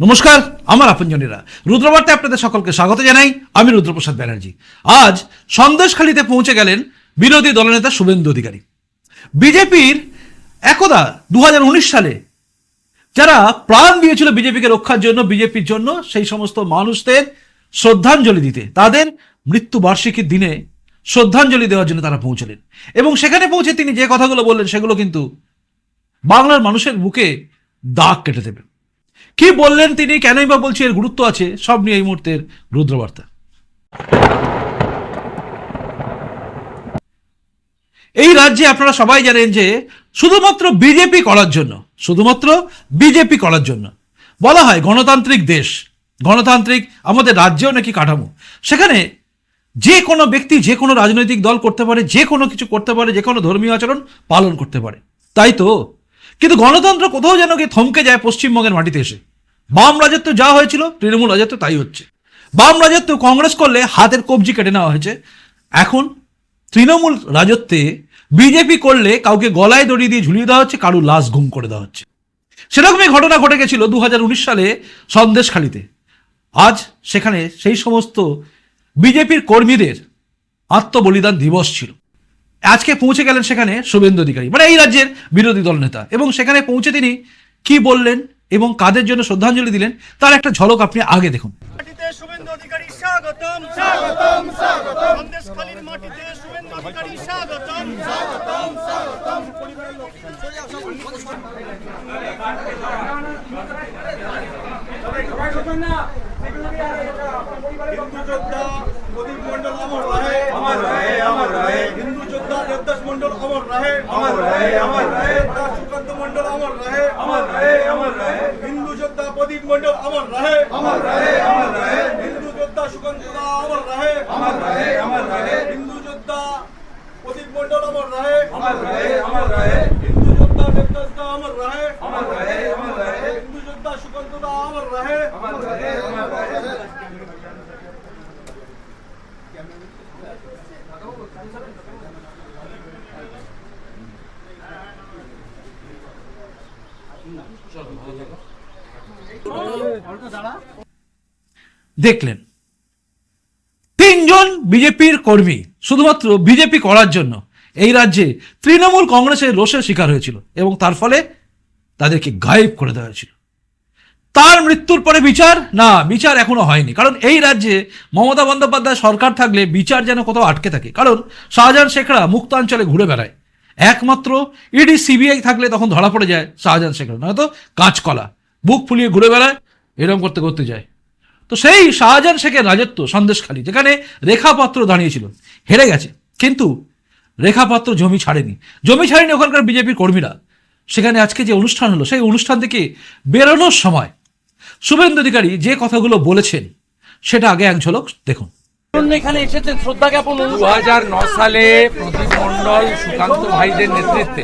নমস্কার, আমার আপনজনেরা। রুদ্রবার্তে আপনাদের সকলকে স্বাগত জানাই। আমি রুদ্রপ্রসাদ ব্যানার্জি। আজ সন্দেশখালীতে পৌঁছে গেলেন বিরোধী দলনেতা শুভেন্দু অধিকারী। বিজেপির একদা দু হাজার উনিশ সালে যারা প্রাণ দিয়েছিল বিজেপিকে রক্ষার জন্য, বিজেপির জন্য, সেই সমস্ত মানুষদের শ্রদ্ধাঞ্জলি দিতে, তাদের মৃত্যু বার্ষিকীর দিনে শ্রদ্ধাঞ্জলি দেওয়ার জন্য তারা পৌঁছলেন। এবং সেখানে পৌঁছে তিনি যে কথাগুলো বললেন, সেগুলো কিন্তু বাংলার মানুষের বুকে দাগ কেটে দেবে কি বললেন তিনি? কেনই বা বলছি? এর গুরুত্ব আছে। সব নিয়ে এই মুহূর্তের রুদ্রবার্তা। এই রাজ্যে আপনারা সবাই জানেন যে শুধুমাত্র বিজেপি করার জন্য, শুধুমাত্র বিজেপি করার জন্য বলা হয় গণতান্ত্রিক দেশ, গণতান্ত্রিক আমাদের রাজ্যেও নাকি কাঠামো। সেখানে যে কোনো ব্যক্তি, যে কোনো রাজনৈতিক দল করতে পারে, যে কোনো কিছু করতে পারে, যে কোনো ধর্মীয় আচরণ পালন করতে পারে। তাই তো? কিন্তু গণতন্ত্র কোথাও যেন গিয়ে থমকে যায় পশ্চিমবঙ্গের মাটিতে এসে। বাম রাজত্ব যা হয়েছিল, তৃণমূল রাজত্ব তাই হচ্ছে। বাম রাজত্ব কংগ্রেস করলে হাতের কবজি কেটে নেওয়া হয়েছে। এখন তৃণমূল রাজত্বে বিজেপি করলে কাউকে গলায় দড়ি দিয়ে ঝুলিয়ে দেওয়া হচ্ছে কারু লাশ গুম করে দেওয়া হচ্ছে। সেরকমই ঘটনা ঘটে গেছিল দু হাজার উনিশ সালে সন্দেশখালিতে। আজ সেখানে সেই সমস্ত বিজেপির কর্মীদের আত্মবলিদান দিবস ছিল। আজকে পৌঁছে গেলেন সেখানে শুভেন্দু অধিকারী মানে এই রাজ্যের বিরোধী দল নেতা। এবং সেখানে পৌঁছে তিনি কি বললেন এবং কাদের জন্য শ্রদ্ধাঞ্জলি দিলেন তার একটা ঝলক আপনি আগে দেখুন। মাটিতে শুভেন্দু অধিকারী স্বাগতম। স্বাগতম স্বাগতম। সন্দেশখালীর মাটিতে শুভেন্দু অধিকারী স্বাগতম। স্বাগতম স্বাগতম হিন্দু যোদ্ধা প্রদীপ মন্ডল রহে হিন্দু যোদ্ধা দেবদাস মন্ডল অমর রহে অমর রহে অমর রহে সুকান্ত মন্ডল অমর রহে অমর রহে অমর রহে হিন্দু যোদ্ধা প্রদীপ মন্ডল অমর রহে অমর রহে অমর রহে হিন্দু যোদ্ধা সুকান্ত অমর রহে অমর রহে অমর রহে হিন্দু যোদ্ধা প্রদীপ মন্ডল অমর রহে অমর রহে অমর রহে হিন্দু যোদ্ধা দেবদাস অমর রহে অমর রহে অমর রহে হিন্দু যোদ্ধা সুকান্ত অমর রহে অমর রহে অমর রহে দেখলেন, তিনজন বিজেপির কর্মী শুধুমাত্র বিজেপি করার জন্য এই রাজ্যে তৃণমূল কংগ্রেসের রোষের শিকার হয়েছিল এবং তার ফলে তাদেরকে গায়েব করে দেওয়া হয়েছিল। তার মৃত্যুর পরে বিচার? না, বিচার এখনও হয়নি। কারণ এই রাজ্যে মমতা বন্দ্যোপাধ্যায় সরকার থাকলে বিচার যেন কোথাও আটকে থাকে। কারণ শাহজাহান শেখরা মুক্তাঞ্চলে ঘুরে বেড়ায়। একমাত্র ইডি, সিবিআই থাকলে তখন ধরা পড়ে যায় শাহজাহান শেখরা। নয়তো কাঁচকলা, বুক ফুলিয়ে ঘুরে বেড়ায় এরকম করতে করতে যায়। তো সেই শাহজাহান শেখের রাজত্ব সন্দেশখালী, যেখানে রেখাপাত্র দাঁড়িয়েছিল, হেরে গেছে। কিন্তু রেখাপাত্র জমি ছাড়েনি। জমি ছাড়েনি ওখানকার বিজেপির কর্মীরা। সেখানে আজকে যে অনুষ্ঠান হলো, সেই অনুষ্ঠান থেকে বেরোনোর সময় শুভেন্দু অধিকারী যে কথাগুলো বলেছেন, সেটা আগে এক ঝলক দেখুন। এখানে এসেছেন শ্রদ্ধা দু সালে সুকান্ত ভাইদের নেতৃত্বে।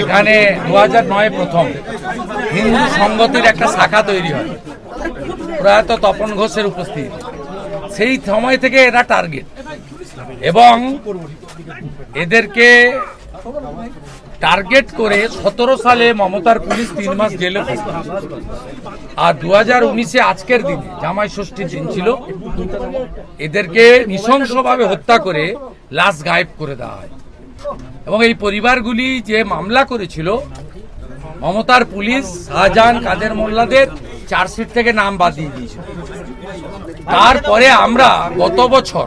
এখানে দু হাজার নয় প্রথম হিন্দু সংগতির একটা শাখা তৈরি হয়। প্রয়াত তপন ঘোষের উপস্থিত। সেই সময় থেকে এরা টার্গেট। এবং এদেরকে টার্গেট করে সতেরো সালে মমতার পুলিশ তিন মাস জেলে আর দু হাজার উনিশে আজকের দিনে জামাই ষষ্ঠীর দিন ছিল, এদেরকে নৃশংসভাবে হত্যা করে লাশ গায়েব করে দেওয়া হয়। এবং এই পরিবারগুলি যে মামলা করেছিল, মমতার পুলিশ শাহজাহান, কাদের মোল্লাদের চার্জশিট থেকে নাম বাদ দিয়ে দিয়েছিল। তারপরে আমরা গত বছর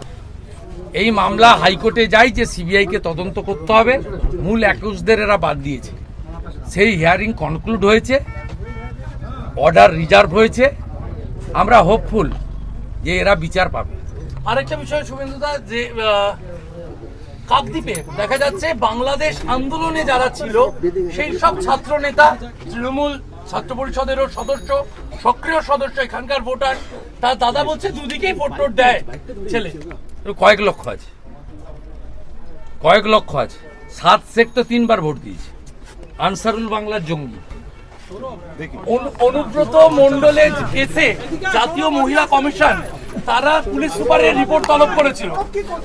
এই মামলা হাইকোর্টে যাই যে সিবিআইকে তদন্ত করতে হবে। মূল অ্যাকিউজদের এরা বাদ দিয়েছে। সেই হিয়ারিং কনক্লুড হয়েছে। অর্ডার রিজার্ভ হয়েছে। আমরা হোপফুল যে এরা বিচার পাবে। আরেকটা বিষয় শুভেন্দুদা যে কাকদ্বীপে দেখা যাচ্ছে বাংলাদেশ আন্দোলনে যারা ছিল, সেই সব ছাত্র নেতা তৃণমূল ছাত্র পরিষদেরও সদস্য, সক্রিয় সদস্য এখানকার ভোটার, তার দাদা বলছে দুদিকেই ভোট দেয় ছেলে। কয়েক লক্ষ আছে। কয়েক লক্ষ আছে। সাত শেখ তো তিনবার ভোট দিয়েছে। আনসারুল বাংলার জঙ্গি। অনুব্রত মন্ডলের এসে জাতীয় মহিলা কমিশন তারা পুলিশ সুপারের রিপোর্ট তলব করেছিল।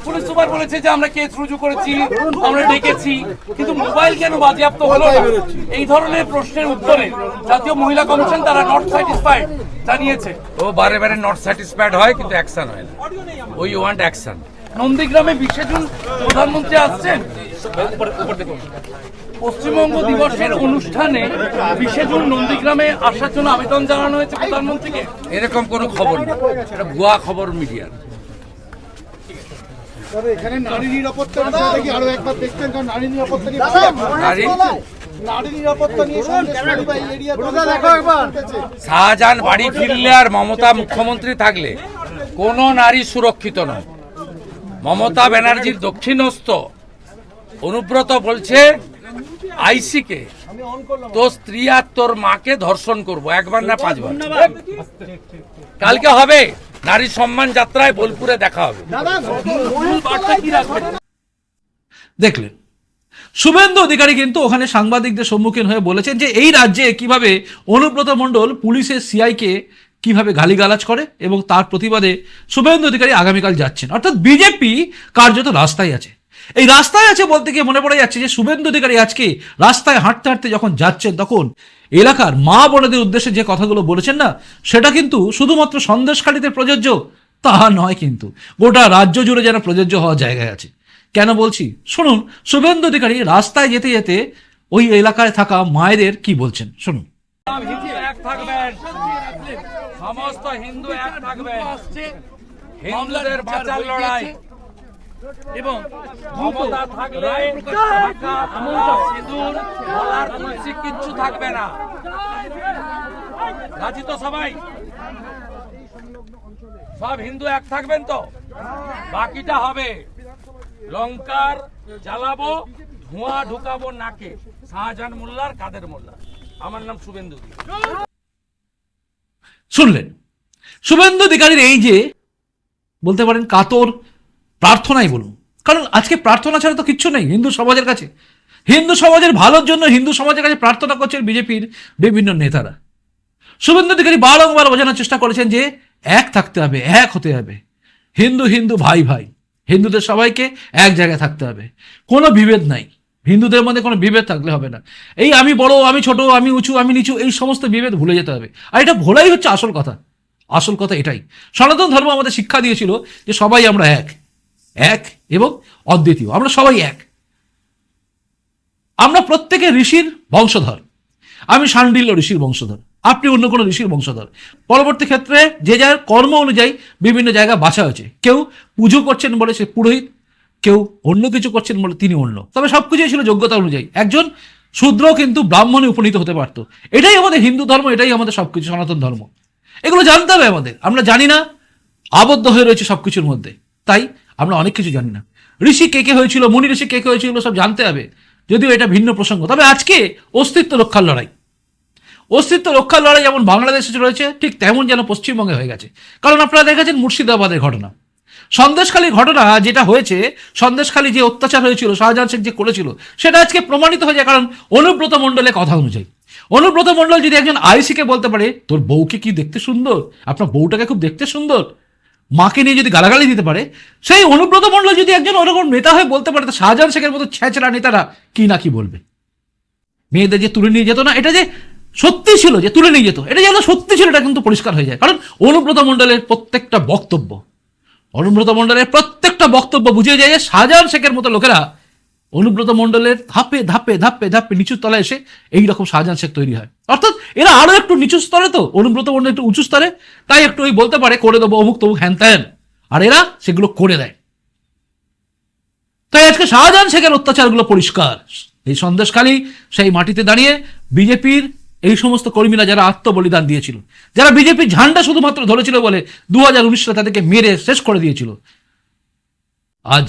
পুলিশ সুপার বলেছে যে আমরা কেস রুজু করেছি আমরা ডেকেছি কিন্তু মোবাইল কেন বাজেয়াপ্ত হলো না? এই ধরনের প্রশ্নের উত্তরে জাতীয় মহিলা কমিশন তারা নট স্যাটিসফাইড জানিয়েছে। ও বারে বারে নট স্যাটিসফাইড হয় কিন্তু অ্যাকশন হয় না। ওই ওয়ান্ট অ্যাকশন নন্দীগ্রামে বিশে প্রধানমন্ত্রী আসছেন? পশ্চিমবঙ্গ দিবসের অনুষ্ঠানে বিশে জুন নন্দীগ্রামে আসার জন্য আবেদন জানানো হয়েছে প্রধানমন্ত্রীকে? এরকম কোনো খবর নেই। এটা ভুয়া খবর মিডিয়ার। তবে এখানে নারী নিরাপত্তার আরও একবার দেখতেন কারণ নারী নিরাপত্তা নিয়ে নারী? নারী নিরাপত্তা নিয়ে সন্দেশখালী বা এই এরিয়া উঠেছে। শাহজাহান বাড়ি ফিরলে আর মমতা মুখ্যমন্ত্রী থাকলে কোন নারী সুরক্ষিত নয়। মমতা ব্যানার্জির দক্ষিণস্থ অনুব্রত বলছে আইসিকে তোর স্ত্রী আর তোর মাকে ধর্ষণ করব, একবার না পাঁচবার। কালকে হবে, নারী সম্মান যাত্রায় বোলপুরে দেখা হবে। দেখলেন, শুভেন্দু অধিকারী কিন্তু ওখানে সাংবাদিকদের সম্মুখীন হয়ে বলেছেন যে এই রাজ্যে কীভাবে অনুব্রত মণ্ডল পুলিশের সিআইকে কীভাবে গালিগালাজ করে এবং তার প্রতিবাদে শুভেন্দু অধিকারী আগামীকাল যাচ্ছেন। অর্থাৎ বিজেপি কার্যত রাস্তায় আছে। এই রাস্তায় আছে বলতে গিয়ে মনে পড়ে যাচ্ছে যে শুভেন্দু অধিকারী আজকে রাস্তায় হাঁটতে হাঁটতে যখন যাচ্ছেন, তখন এলাকার মা বোনেদের উদ্দেশ্যে যে কথাগুলো বলেছেন না, সেটা কিন্তু শুধুমাত্র সন্দেশখালীতে প্রযোজ্য, তা নয় কিন্তু। গোটা রাজ্য জুড়ে যেন প্রযোজ্য হওয়ার জায়গায় আছে। কেন বলছি? শুনুন, শুভেন্দু অধিকারী রাস্তায় যেতে যেতে ওই এলাকায় থাকা মায়েদের কি বলছেন? শুনুন। সমস্ত হিন্দু এক থাকবেন। হিন্দুদের বাঁচার লড়াই। এবং ক্ষমতা থাকলে সিঁদুর, গলার তুলসী কিচ্ছু থাকবে না। রাজি তো সবাই। সব হিন্দু এক থাকবেন তো? বাকিটা হবে। লঙ্কার জ্বালাবো ধোঁয়া ঢুকাবো নাকে। শাহজাহান মোল্লার কাদের মোল্লা আমার নাম শুভেন্দু শুনলেন? শুভেন্দু অধিকারীর এই যে বলতে পারেন কাতর প্রার্থনাই বলুন। কারণ আজকে প্রার্থনা ছাড়া তো কিচ্ছু নেই হিন্দু সমাজের কাছে। হিন্দু সমাজের ভালোর জন্য হিন্দু সমাজের কাছে প্রার্থনা করছেন বিজেপির বিভিন্ন নেতারা। শুভেন্দু অধিকারী বারংবার বোঝানোর চেষ্টা করেছেন যে এক থাকতে হবে, এক হতে হবে। হিন্দু হিন্দু, ভাই ভাই। হিন্দুদের সবাইকে এক জায়গায় থাকতে হবে। কোনো বিভেদ নাই। হিন্দুদের মধ্যে কোনো বিভেদ থাকলে হবে না। এই আমি বড়, আমি ছোট, আমি উঁচু, আমি নিচু, এই সমস্ত বিভেদ ভুলে যেতে হবে। আর এটা ভোলাই হচ্ছে আসল কথা। আসল কথা এটাই। সনাতন ধর্ম আমাদের শিক্ষা দিয়েছিল যে সবাই আমরা এক। এক এবং অদ্বিতীয়। আমরা সবাই এক। আমরা প্রত্যেকে ঋষির বংশধর। আমি শান্ডিল্য ঋষির বংশধর। আপনি অন্য কোনো ঋষির বংশধর। পরবর্তী ক্ষেত্রে যে যার কর্ম অনুযায়ী বিভিন্ন জায়গা বাছা হয়েছে। কেউ পুজো করছেন বলে সে পুরোহিত, কেউ অন্য কিছু করছেন বলে তিনি অন্য। তবে সব কিছুই ছিল যোগ্যতা অনুযায়ী। একজন শূদ্র কিন্তু ব্রাহ্মণে উপনীত হতে পারত। এটাই আমাদের হিন্দু ধর্ম, এটাই আমাদের সবকিছু সনাতন ধর্ম। এগুলো জানতে হবে আমাদের। আমরা জানি না, আবদ্ধ হয়ে রয়েছে সবকিছুর মধ্যে। তাই আমরা অনেক কিছু জানি না। ঋষি কে কে হয়েছিল, মুনি ঋষি কে কে হয়েছিল, সব জানতে হবে। যদিও এটা ভিন্ন প্রসঙ্গ। তবে আজকে অস্তিত্ব রক্ষার লড়াই। অস্তিত্ব রক্ষার লড়াই যেমন বাংলাদেশে রয়েছে, ঠিক তেমন যেন পশ্চিমবঙ্গে হয়ে গেছে। কারণ আপনারা দেখেছেন মুর্শিদাবাদের ঘটনা। সন্দেশখালীর ঘটনা যেটা হয়েছে, সন্দেশখালী যে অত্যাচার হয়েছিল, শাহজাহান শেখ যে করেছিল, সেটা আজকে প্রমাণিত হয়ে যায় কারণ অনুব্রত মণ্ডলের কথা অনুযায়ী। অনুব্রত মণ্ডল যদি একজন আইসিকে বলতে পারে, তোর বউকে কি দেখতে সুন্দর? আপনার বউটাকে খুব দেখতে সুন্দর? মাকে নিয়ে যদি গালাগালি দিতে পারে, সেই অনুব্রত মণ্ডল যদি একজন ওরকম নেতা হয়ে বলতে পারে, তো শাহজাহান শেখের মতো ছেঁচড়া নেতারা কি না কি বলবে? মেয়েদের যে তুলে নিয়ে যেত না, এটা যে সত্যি ছিল যে তুলে নিয়ে যেত, এটা যেন সত্যি ছিল, এটা কিন্তু পরিষ্কার হয়ে যায়। কারণ অনুব্রত মণ্ডলের প্রত্যেকটা বক্তব্য, অনুব্রত মণ্ডলের প্রত্যেকটা বক্তব্য বুঝিয়ে যায় যে শাহজাহান শেখের মতো লোকেরা অনুব্রত মণ্ডলের ধাপে ধাপে ধাপে ধাপে নিচু তলায় এসে এই রকম শাহজাহান শেখ তৈরি হয়। অর্থাৎ এরা আরও একটু নিচু স্তরে তো, অনুব্রত মণ্ডল একটু উঁচু স্তরে, তাই একটু ওই বলতে পারে, করে দেবো অমুক তমুক হ্যান ত্যান। আর এরা সেগুলো করে দেয়। তাই আজকে শাহজাহান শেখের অত্যাচারগুলো পরিষ্কার। এই সন্দেশখালী সেই মাটিতে দাঁড়িয়ে বিজেপির এই সমস্ত কর্মীরা যারা আত্মবলিদান দিয়েছিল, যারা বিজেপির ঝান্ডা শুধুমাত্র ধরেছিল বলে দু হাজার উনিশে তাদেরকে মেরে শেষ করে দিয়েছিল। আজ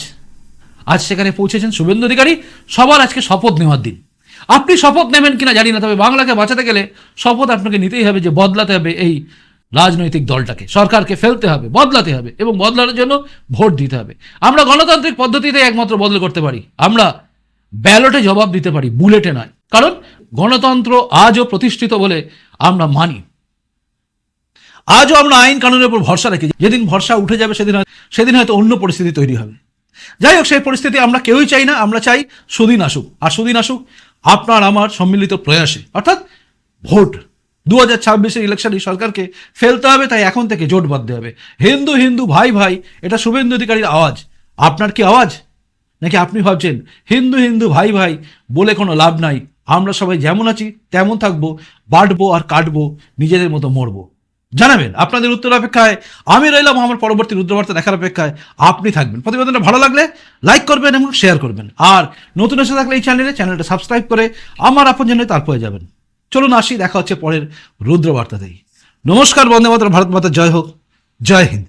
আজ সেখানে পৌঁছেছেন শুভেন্দু অধিকারী। সবার আজকে শপথ নেওয়ার দিন। আপনি শপথ নেবেন কিনা জানি না, তবে বাংলাকে বাঁচাতে গেলে শপথ আপনাকে নিতেই হবে যে বদলাতে হবে এই রাজনৈতিক দলটাকে। সরকারকে ফেলতে হবে, বদলাতে হবে এবং বদলানোর জন্য ভোট দিতে হবে। আমরা গণতান্ত্রিক পদ্ধতিতে একমাত্র বদল করতে পারি। আমরা ব্যালটে জবাব দিতে পারি, বুলেটে নয়। কারণ গণতন্ত্র আজও প্রতিষ্ঠিত বলে আমরা মানি। আজও আমরা আইন কানুনের উপর ভরসা রাখি যেদিন ভরসা উঠে যাবে, সেদিন সেদিন হয়তো অন্য পরিস্থিতি তৈরি হবে। যাই হোক সেই পরিস্থিতি আমরা কেউই চাই না, আমরা চাই সুদিন আসুক। আর সুদিন আসুক, আপনার, আমার সম্মিলিত প্রয়াসে। অর্থাৎ ভোট। দু হাজার ছাব্বিশের ইলেকশন সরকারকে ফেলতে হবে, তাই এখন থেকে জোট বাঁধতে হবে। হিন্দু হিন্দু, ভাই ভাই, এটা শুভেন্দু অধিকারীর আওয়াজ। আপনার কি আওয়াজ? নাকি আপনি ভাবছেন, হিন্দু হিন্দু, ভাই ভাই, বলে কোনো লাভ নাই, আমরা সবাই যেমন আছি, তেমন থাকব, বাটবো আর কাটবো, নিজেদের মতো মরবো। জানাবেন। আপনাদের উত্তর অপেক্ষায় আমি রইলাম আমার পরবর্তী রুদ্রবার্তা দেখার অপেক্ষায়। আপনি থাকবেন। প্রতিবেদনটা ভালো লাগলে লাইক করবেন এবং শেয়ার করবেন। আর নতুন এসে থাকলে এই চ্যানেলে চ্যানেলটা সাবস্ক্রাইব করে আমার আপন জন্য তারপরে যাবেন। চলুন আসি, দেখা হচ্ছে পরের রুদ্রবার্তাতেই। নমস্কার, বন্দে মাতরম, ভারত মাতা, জয় হোক, জয় হিন্দ।